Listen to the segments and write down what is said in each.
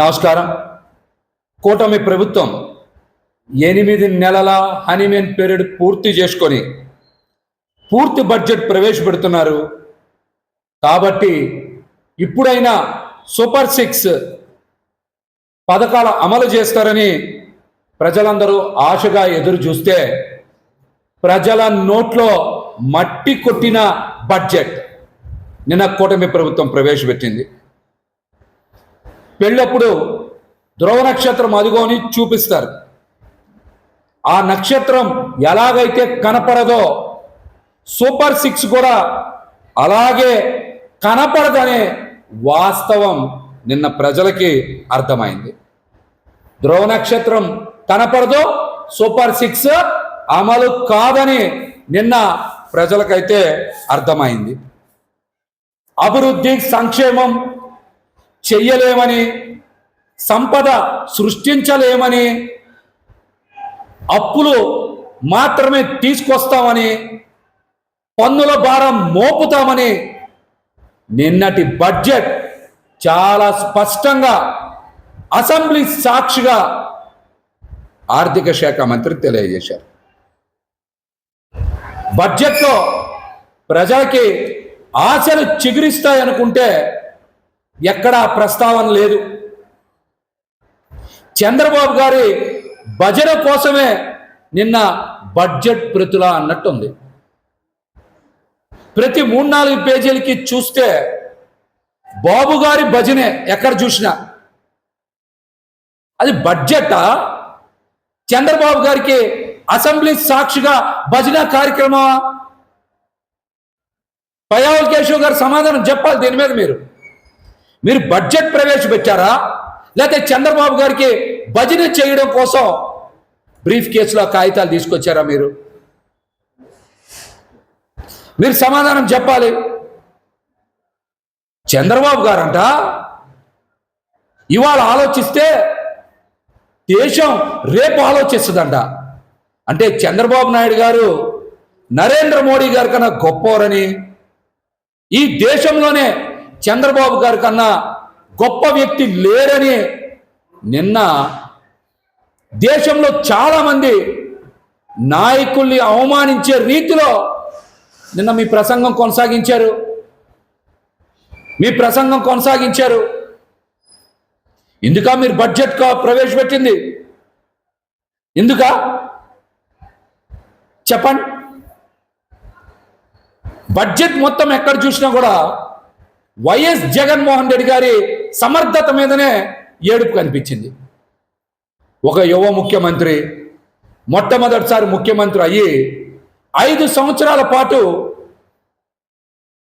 నమస్కారం. కూటమి ప్రభుత్వం ఎనిమిది నెలల హనీమూన్ పీరియడ్ పూర్తి చేసుకొని పూర్తి బడ్జెట్ ప్రవేశపెడుతున్నారు. కాబట్టి ఇప్పుడైనా సూపర్ సిక్స్ పథకాలు అమలు చేస్తారని ప్రజలందరూ ఆశగా ఎదురు చూస్తే ప్రజల నోట్లో మట్టి కొట్టిన బడ్జెట్. నిన్న కూటమి ప్రభుత్వం ప్రవేశపెట్టింది. పెళ్ళప్పుడు ధ్రువ నక్షత్రం అదిగోని చూపిస్తారు. ఆ నక్షత్రం ఎలాగైతే కనపడదో సూపర్ సిక్స్ కూడా అలాగే కనపడదనే వాస్తవం నిన్న ప్రజలకి అర్థమైంది. ధ్రువ నక్షత్రం కనపడదు సూపర్ సిక్స్ అమలు కాదని నిన్న ప్రజలకైతే అర్థమైంది. అభివృద్ధి సంక్షేమం చెయ్యలేమని సంపద సృష్టించలేమని అప్పులు మాత్రమే తీసుకొస్తామని పన్నుల భారం మోపుతామని నిన్నటి బడ్జెట్ చాలా స్పష్టంగా అసెంబ్లీ సాక్షిగా ఆర్థిక శాఖ మంత్రి తెలియజేశారు. బడ్జెట్లో ప్రజలకి ఆశలు చిగురిస్తాయనుకుంటే ఎక్కడా ప్రస్తావన లేదు. చంద్రబాబు గారి భజన కోసమే నిన్న బడ్జెట్ ప్రతుల అన్నట్టుంది. ప్రతి మూడు నాలుగు పేజీలకి చూస్తే బాబు గారి భజనే ఎక్కడ చూసినా. అది బడ్జెటా? చంద్రబాబు గారికి అసెంబ్లీ సాక్షిగా భజన కార్యక్రమం? పయావల్ కేశవ్ గారు సమాధానం చెప్పాలి దీని మీద మీరు. మీరు బడ్జెట్ ప్రవేశపెట్టారా? లేకపోతే చంద్రబాబు గారికి భజన చేయడం కోసం బ్రీఫ్ కేసులో కాగితాలు తీసుకొచ్చారా మీరు? మీరు సమాధానం చెప్పాలి. చంద్రబాబు గారంట ఇవాళ ఆలోచిస్తే దేశం రేపు ఆలోచిస్తుందంట. అంటే చంద్రబాబు నాయుడు గారు నరేంద్ర మోడీ గారి కన్నా గొప్పవారని ఈ దేశంలోనే చంద్రబాబు గారి కన్నా గొప్ప వ్యక్తి లేరని నిన్న దేశంలో చాలామంది నాయకుల్ని అవమానించే రీతిలో నిన్న మీ ప్రసంగం కొనసాగించారు. మీ ప్రసంగం కొనసాగించారు. ఎందుక మీరు బడ్జెట్ ప్రవేశపెట్టింది? ఎందుక? చెప్పండి. బడ్జెట్ మొత్తం ఎక్కడ చూసినా కూడా వైఎస్ జగన్మోహన్ రెడ్డి గారి సమర్థత మీదనే ఏడుపు కనిపించింది. ఒక యువ ముఖ్యమంత్రి మొట్టమొదటిసారి ముఖ్యమంత్రి అయ్యి ఐదు సంవత్సరాల పాటు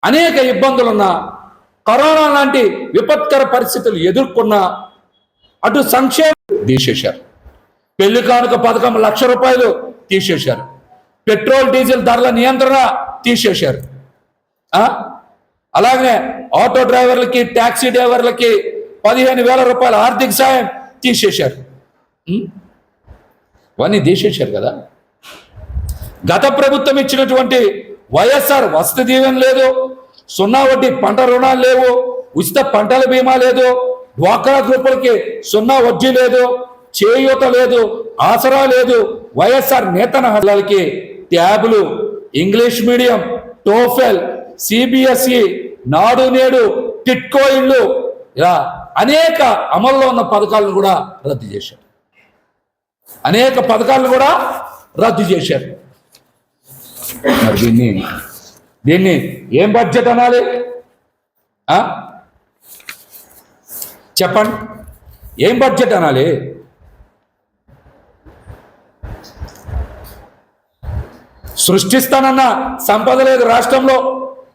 అనేక ఇబ్బందులున్న కరోనా లాంటి విపత్కర పరిస్థితులు ఎదుర్కొన్న అటు సంక్షేమ తీసేశారు. పెళ్ళి కానుక పథకం లక్ష రూపాయలు తీసేశారు. పెట్రోల్ డీజిల్ ధరల నియంత్రణ తీసేశారు. అలాగే ఆటో డ్రైవర్లకి ట్యాక్సీ డ్రైవర్లకి పదిహేను వేల రూపాయల ఆర్థిక సాయం తీసేశారు. ఇవన్నీ తీసేశారు కదా? గత ప్రభుత్వం ఇచ్చినటువంటి వైఎస్ఆర్ వసతి దీవెన లేదు సున్నా వడ్డీ పంట రుణాలు లేవు ఉచిత పంటల బీమా లేదు డ్వాక్రా గ్రూపులకి సున్నా వడ్డీ లేదు చేయూత లేదు ఆసరా లేదు వైఎస్ఆర్ నేతన హళ్ళకి ట్యాబ్లు English medium TOEFL CBSE Nadu Nedu TIDCO ఇళ్ళు ఇలా అనేక అమల్లో ఉన్న పథకాలను కూడా రద్దు చేశారు. అనేక పథకాలను కూడా రద్దు చేశారు. మరి దీన్ని దీన్ని ఏం బడ్జెట్ అనాలి? ఆ? చెప్పండి. ఏం బడ్జెట్ అనాలి? సృష్టిస్తానన్న సంపద లేదు రాష్ట్రంలో.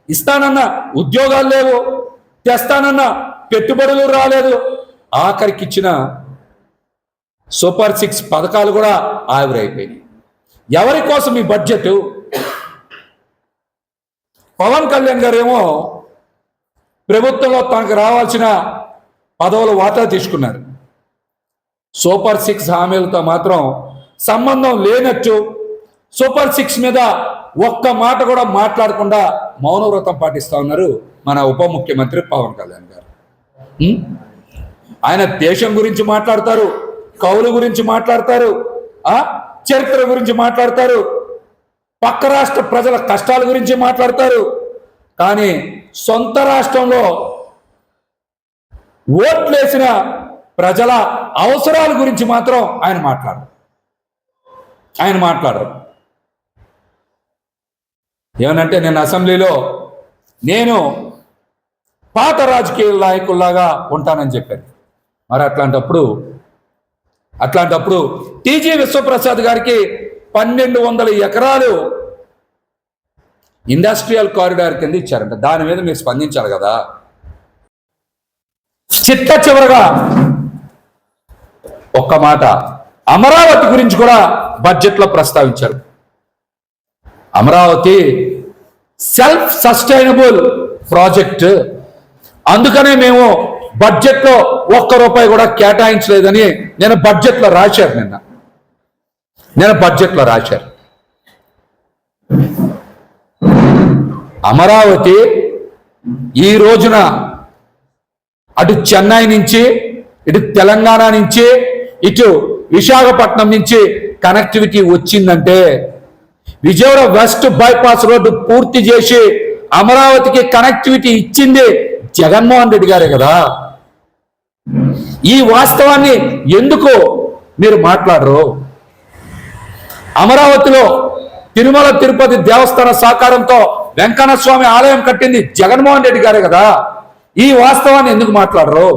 ఇస్తానన్న ఉద్యోగాలు లేవు. తెస్తానన్న పెట్టుబడులు రాలేదు. ఆఖరికి ఇచ్చిన సూపర్ సిక్స్ పథకాలు కూడా ఆవిరైపోయినాయి. ఎవరి కోసం ఈ బడ్జెట్ పవన్ కళ్యాణ్ గారేమో ప్రభుత్వంలో తనకు రావాల్సిన పదవులు వాటా తీసుకున్నారు. సూపర్ సిక్స్ హామీలతో మాత్రం సంబంధం లేనట్టు సూపర్ సిక్స్ మీద ఒక్క మాట కూడా మాట్లాడకుండా మౌనవ్రతం పాటిస్తా ఉన్నారు మన ఉప ముఖ్యమంత్రి పవన్ కళ్యాణ్ గారు. ఆయన దేశం గురించి మాట్లాడతారు కౌలు గురించి మాట్లాడతారు చరిత్ర గురించి మాట్లాడతారు పక్క రాష్ట్ర ప్రజల కష్టాల గురించి మాట్లాడతారు. కానీ సొంత రాష్ట్రంలో ఓట్లేసిన ప్రజల అవసరాల గురించి మాత్రం ఆయన మాట్లాడరు. ఆయన మాట్లాడరు. ఏమనంటే నేను అసెంబ్లీలో నేను పాత రాజకీయ నాయకుల్లాగా ఉంటానని చెప్పాను. మరి అట్లాంటప్పుడు అట్లాంటప్పుడు టీజీ విశ్వప్రసాద్ గారికి పన్నెండు వందల ఎకరాలు ఇండస్ట్రియల్ కారిడార్ కింద ఇచ్చారంట. దాని మీద మీరు స్పందించాలి కదా. చిట్ట చివరగా ఒక్క మాట. అమరావతి గురించి కూడా బడ్జెట్లో ప్రస్తావించారు. Amaravati self sustainable project. అందుకనే మేము బడ్జెట్లో ఒక్క రూపాయి కూడా కేటాయించలేదని నేను బడ్జెట్లో రాశారు నిన్న. నేను బడ్జెట్లో రాశారు. అమరావతి ఈ రోజున అటు చెన్నై నుంచి ఇటు తెలంగాణ నుంచి ఇటు విశాఖపట్నం నుంచి కనెక్టివిటీ వచ్చిందంటే విజయవాడ వెస్ట్ బైపాస్ రోడ్డు పూర్తి చేసి అమరావతికి కనెక్టివిటీ ఇచ్చింది జగన్మోహన్ రెడ్డి గారే కదా. ఈ వాస్తవాన్ని ఎందుకు మీరు మాట్లాడరు? అమరావతిలో తిరుమల తిరుపతి దేవస్థాన సహకారంతో వెంకన్న స్వామి ఆలయం కట్టింది జగన్మోహన్ రెడ్డి గారే కదా. ఈ వాస్తవాన్ని ఎందుకు మాట్లాడరు?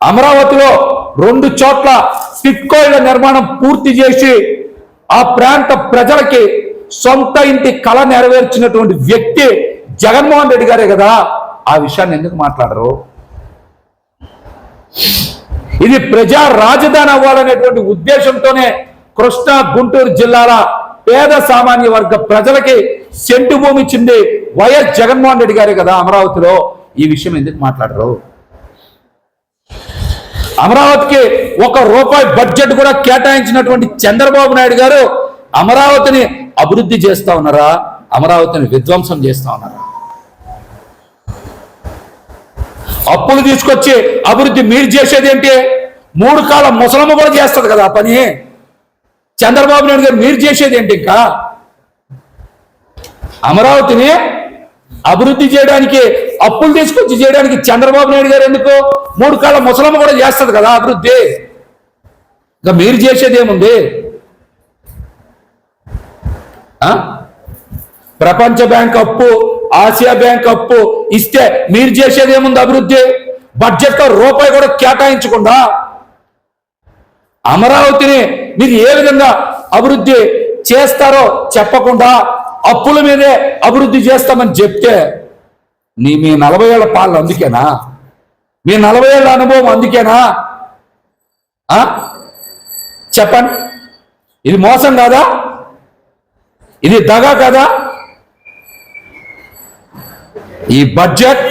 అమరావతిలో రెండు చోట్ల సిట్కోయిల నిర్మాణం పూర్తి చేసి ఆ ప్రాంత ప్రజలకి సొంత ఇంటి కళ నెరవేర్చినటువంటి వ్యక్తి జగన్మోహన్ రెడ్డి గారే కదా. ఆ విషయాన్ని ఎందుకు మాట్లాడరు? ఇది ప్రజా రాజధాని అవ్వాలనేటువంటి ఉద్దేశంతోనే కృష్ణా గుంటూరు జిల్లాల పేద సామాన్య వర్గ ప్రజలకి సెంటు భూమి ఇచ్చింది వైఎస్ జగన్మోహన్ రెడ్డి గారే కదా అమరావతిలో. ఈ విషయం ఎందుకు మాట్లాడరు? అమరావతికి ఒక రూపాయి బడ్జెట్ కూడా కేటాయించినటువంటి చంద్రబాబు నాయుడు గారు అమరావతిని అభివృద్ధి చేస్తా ఉన్నారా? అమరావతిని విధ్వంసం చేస్తా ఉన్నారా? అప్పులు తీసుకొచ్చి అభివృద్ధి మీరు చేసేది ఏంటి? మూడు కాలం ముసలమ్మ కూడా చేస్తుంది కదా పని. చంద్రబాబు నాయుడు గారు మీరు చేసేది ఏంటి ఇంకా? అమరావతిని అభివృద్ధి చేయడానికి అప్పులు తీసుకొచ్చి చేయడానికి చంద్రబాబు నాయుడు గారు ఎందుకు? మూడు కాళ్ళ ముసలమ్మ కూడా చేస్తుంది కదా అభివృద్ధి. ఇంకా మీరు చేసేది ఏముంది? ఆ? ప్రపంచ బ్యాంక్ అప్పు ఆసియా బ్యాంక్ అప్పు ఇస్తే మీరు చేసేది ఏముంది అభివృద్ధి? బడ్జెట్లో రూపాయి కూడా కేటాయించకుండా అమరావతిని మీరు ఏ విధంగా అభివృద్ధి చేస్తారో చెప్పకుండా అప్పుల మీదే అభివృద్ధి చేస్తామని చెప్తే నీ మీ నలభై ఏళ్ళ పాలన అందుకేనా? మీ నలభై ఏళ్ళ అనుభవం అందుకేనా? చెప్పండి. ఇది మోసం కాదా? ఇది దగా కదా? ఈ బడ్జెట్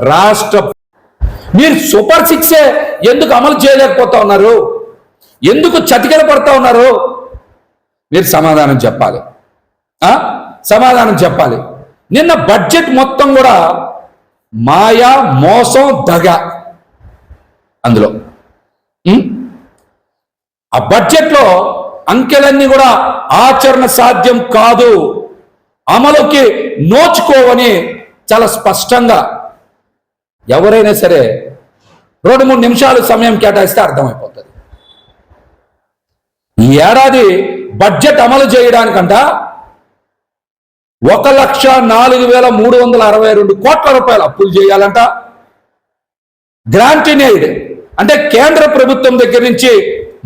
రాష్ట్ర మీరు సూపర్ సిక్స్ ఎందుకు అమలు చేయలేకపోతా ఉన్నారు? ఎందుకు చతికిల పడతా ఉన్నారు? మీరు సమాధానం చెప్పాలి. సమాధానం చెప్పాలి. నిన్న బడ్జెట్ మొత్తం కూడా మాయా మోసం దగ అందులో. ఆ బడ్జెట్లో అంకెలన్నీ కూడా ఆచరణ సాధ్యం కాదు. అమలుకి నోచుకోవని చాలా స్పష్టంగా ఎవరైనా సరే రెండు మూడు నిమిషాలు సమయం కేటాయిస్తే అర్థమైపోతుంది. ఈ ఏడాది బడ్జెట్ అమలు చేయడానికంట ఒక లక్ష నాలుగు వేల మూడు వందల అరవై రెండు కోట్ల రూపాయలు అప్పులు చేయాలంట. గ్రాంట్ ఇన్ ఎయిడ్ అంటే కేంద్ర ప్రభుత్వం దగ్గర నుంచి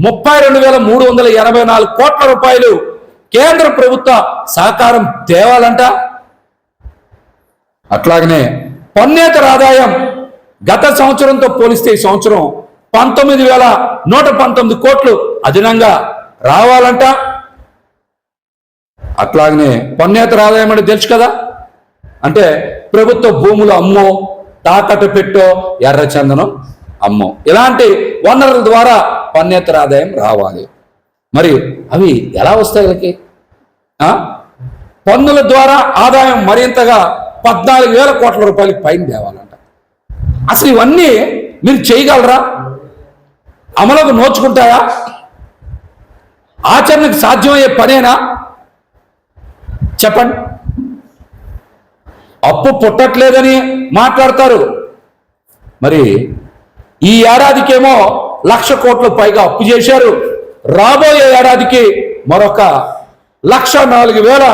ముప్పై రెండు వేల మూడు వందల ఎనభై నాలుగు కోట్ల రూపాయలు కేంద్ర ప్రభుత్వ సహకారం తేవాలంట. అట్లాగనే పన్నేతర ఆదాయం గత సంవత్సరంతో పోలిస్తే ఈ సంవత్సరం పంతొమ్మిది వేల నూట పంతొమ్మిది కోట్లు అదనంగా రావాలంట. అట్లాగనే పన్నేతర ఆదాయం అంటే తెలుసు కదా? అంటే ప్రభుత్వ భూములు అమ్మో తాకట్టు పెట్టో ఎర్రచందనం అమ్మో. ఇలాంటి వనరుల ద్వారా పన్నేతర ఆదాయం రావాలి. మరి అవి ఎలా వస్తాయి వీళ్ళకి? పన్నుల ద్వారా ఆదాయం మరింతగా పద్నాలుగు వేల కోట్ల రూపాయలకి పైన తేవాలంట. అసలు ఇవన్నీ మీరు చేయగలరా? అమలుకు నోచుకుంటాయా? ఆచరణకు సాధ్యమయ్యే పనేనా? చెప్పండి. అప్పు పుట్టట్లేదని మాట్లాడతారు. మరి ఈ ఏడాదికేమో లక్ష కోట్ల పైగా అప్పు చేశారు. రాబోయే ఏడాదికి మరొక లక్ష నాలుగు వేల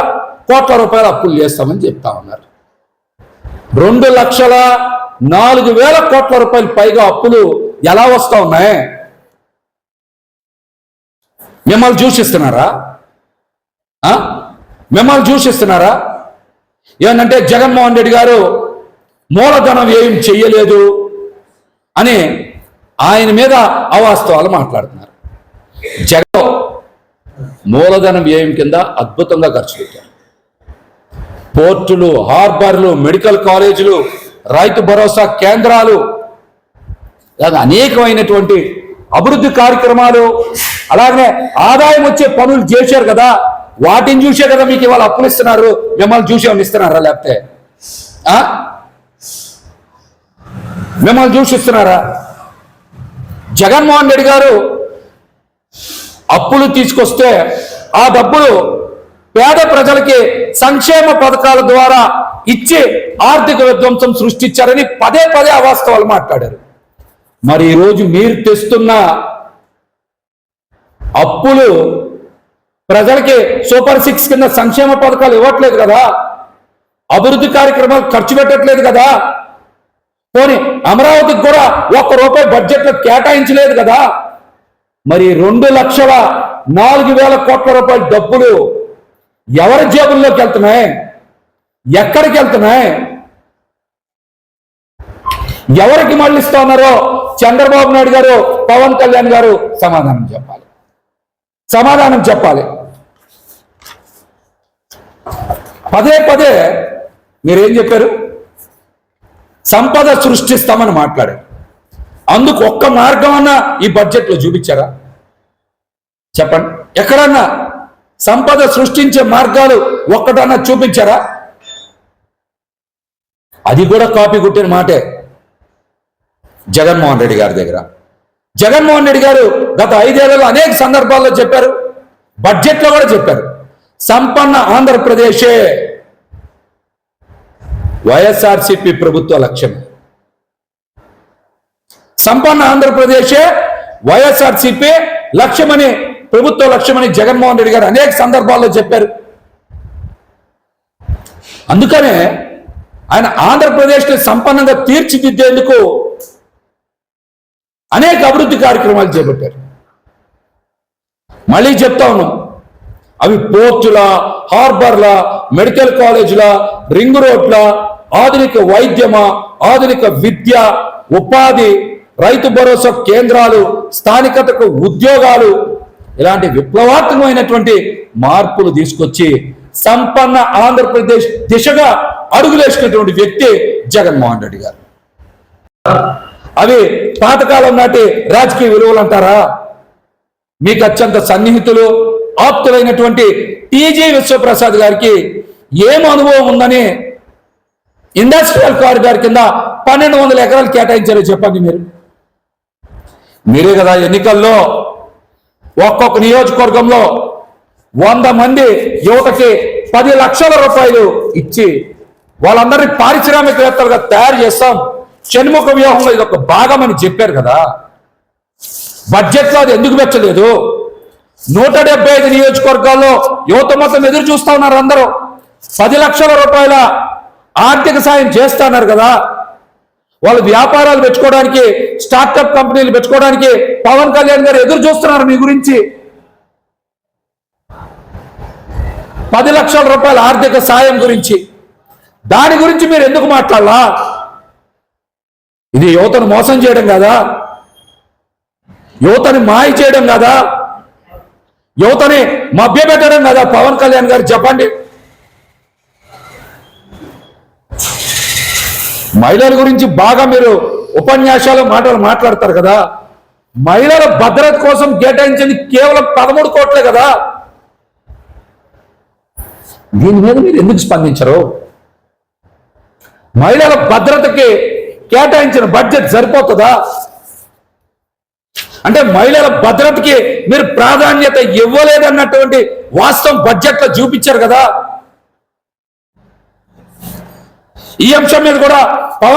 కోట్ల రూపాయల అప్పులు చేస్తామని చెప్తా ఉన్నారు. రెండు లక్షల నాలుగు వేల కోట్ల రూపాయలు పైగా అప్పులు ఎలా వస్తా ఉన్నాయి? మిమ్మల్ని చూసిస్తున్నారా మిమ్మల్ని చూసిస్తున్నారా ఏమంటే జగన్మోహన్ రెడ్డి గారు మూలధనం ఏం చెయ్యలేదు అని ఆయన మీద అవాస్తవాలు మాట్లాడుతున్నారు. జగన్ మూలధనం వ్యయం కింద అద్భుతంగా ఖర్చు పెట్టారు. పోర్టులు హార్బర్లు మెడికల్ కాలేజీలు రైతు భరోసా కేంద్రాలు అనేకమైనటువంటి అభివృద్ధి కార్యక్రమాలు అలాగనే ఆదాయం వచ్చే పనులు చేశారు కదా వాటిని చూసే కదా మీకు ఇవాళ అప్పులు ఇస్తున్నారు మిమ్మల్ని చూసి ఇస్తున్నారా లేకపోతే? ఆ? మిమ్మల్ని చూసిస్తున్నారా జగన్మోహన్ రెడ్డి గారు అప్పులు తీసుకొస్తే ఆ డబ్బులు పేద ప్రజలకి సంక్షేమ పథకాల ద్వారా ఇచ్చి ఆర్థిక విధ్వంసం సృష్టించారని పదే పదే అవాస్తవాలు మాట్లాడారు. మరి ఈరోజు మీరు తెస్తున్న అప్పులు ప్రజలకి సూపర్ సిక్స్ కింద సంక్షేమ పథకాలు ఇవ్వట్లేదు కదా? అభివృద్ధి కార్యక్రమాలు ఖర్చు పెట్టట్లేదు కదా? పోనీ అమరావతికి కూడా ఒక్క రూపాయి బడ్జెట్లో కేటాయించలేదు కదా? మరి రెండు లక్షల నాలుగు వేల కోట్ల రూపాయల డబ్బులు ఎవరి జేబుల్లోకి వెళ్తున్నాయి? ఎక్కడికి వెళ్తున్నాయి? ఎవరికి మళ్ళిస్తా ఉన్నారో చంద్రబాబు నాయుడు గారు పవన్ కళ్యాణ్ గారు సమాధానం చెప్పాలి. సమాధానం చెప్పాలి. పదే పదే మీరేం చెప్పారు? సంపద సృష్టిస్తామని మాట్లాడారు. అందుకు ఒక్క మార్గం అన్నా ఈ బడ్జెట్లో చూపించారా? చెప్పండి. ఎక్కడన్నా సంపద సృష్టించే మార్గాలు ఒక్కటన్నా చూపించారా? అది కూడా కాపీ కొట్టిన మాటే జగన్మోహన్ రెడ్డి గారి దగ్గర. జగన్మోహన్ రెడ్డి గారు గత ఐదేళ్ళలో అనేక సందర్భాల్లో చెప్పారు. బడ్జెట్లో కూడా చెప్పారు. సంపన్న ఆంధ్రప్రదేశే వైఎస్ఆర్సిపి ప్రభుత్వ లక్ష్యం. సంపన్న ఆంధ్రప్రదేశే వైఎస్ఆర్సిపి లక్ష్యమని ప్రభుత్వ లక్ష్యమని జగన్మోహన్ రెడ్డి గారు అనేక సందర్భాల్లో చెప్పారు. అందుకనే ఆయన ఆంధ్రప్రదేశ్ని సంపన్నంగా తీర్చిదిద్దేందుకు అనేక అభివృద్ధి కార్యక్రమాలు చేపట్టారు. మళ్ళీ చెప్తా ఉన్నాం. అవి పోర్టుల హార్బర్ల మెడికల్ కాలేజీల రింగ్ రోడ్ల ఆధునిక వైద్యమ ఆధునిక విద్య ఉపాధి రైతు భరోసా కేంద్రాలు స్థానికతకు ఉద్యోగాలు ఇలాంటి విప్లవాత్మకమైనటువంటి మార్పులు తీసుకొచ్చి సంపన్న ఆంధ్రప్రదేశ్ దిశగా అడుగులేసినటువంటి వ్యక్తి జగన్మోహన్ రెడ్డి గారు. అవి పాతకాలం నాటి రాజకీయ విలువలు అంటారా? మీకు అత్యంత సన్నిహితులు ఆప్తులైనటువంటి టీజీ విశ్వప్రసాద్ గారికి ఏం అనుభవం ఉందని ఇండస్ట్రియల్ కారిడార్ కింద పన్నెండు వందల ఎకరాలు కేటాయించారో చెప్పండి మీరు. మీరే కదా ఎన్నికల్లో ఒక్కొక్క నియోజకవర్గంలో వంద మంది యువతకి పది లక్షల రూపాయలు ఇచ్చి వాళ్ళందరినీ పారిశ్రామికవేత్తలుగా తయారు చేస్తాం. షణ్ముఖ వ్యూహంలో ఇది ఒక భాగం అని చెప్పారు కదా. బడ్జెట్లో అది ఎందుకు పెట్టలేదు? నూట డెబ్బై ఐదు నియోజకవర్గాల్లో యువత మొత్తం ఎదురు చూస్తా ఉన్నారు అందరూ. పది లక్షల రూపాయల ఆర్థిక సాయం చేస్తున్నారు కదా. వాళ్ళు వ్యాపారాలు పెట్టుకోవడానికి స్టార్టప్ కంపెనీలు పెట్టుకోవడానికి పవన్ కళ్యాణ్ గారు ఎదురు చూస్తున్నారు మీ గురించి. పది లక్షల రూపాయల ఆర్థిక సాయం గురించి. దాని గురించి మీరు ఎందుకు మాట్లాడాలా? ఇది యువతను మోసం చేయడం కదా? యువతని మాయ చేయడం కదా? యువతని మభ్యపెట్టడం కదా? పవన్ కళ్యాణ్ గారు చెప్పండి. మహిళల గురించి బాగా మీరు ఉపన్యాసాలు మాటలు మాట్లాడతారు కదా? మహిళల భద్రత కోసం కేటాయించింది కేవలం పదమూడు కోట్లే కదా? దీని మీద మీరు ఎందుకు స్పందించరు? మహిళల భద్రతకి కేటాయించిన బడ్జెట్ సరిపోతుందా? అంటే మహిళల భద్రతకి మీరు ప్రాధాన్యత ఇవ్వలేదన్నటువంటి వాస్తవం బడ్జెట్లో చూపించారు కదా? ఈ అంశం మీద కూడా పవన్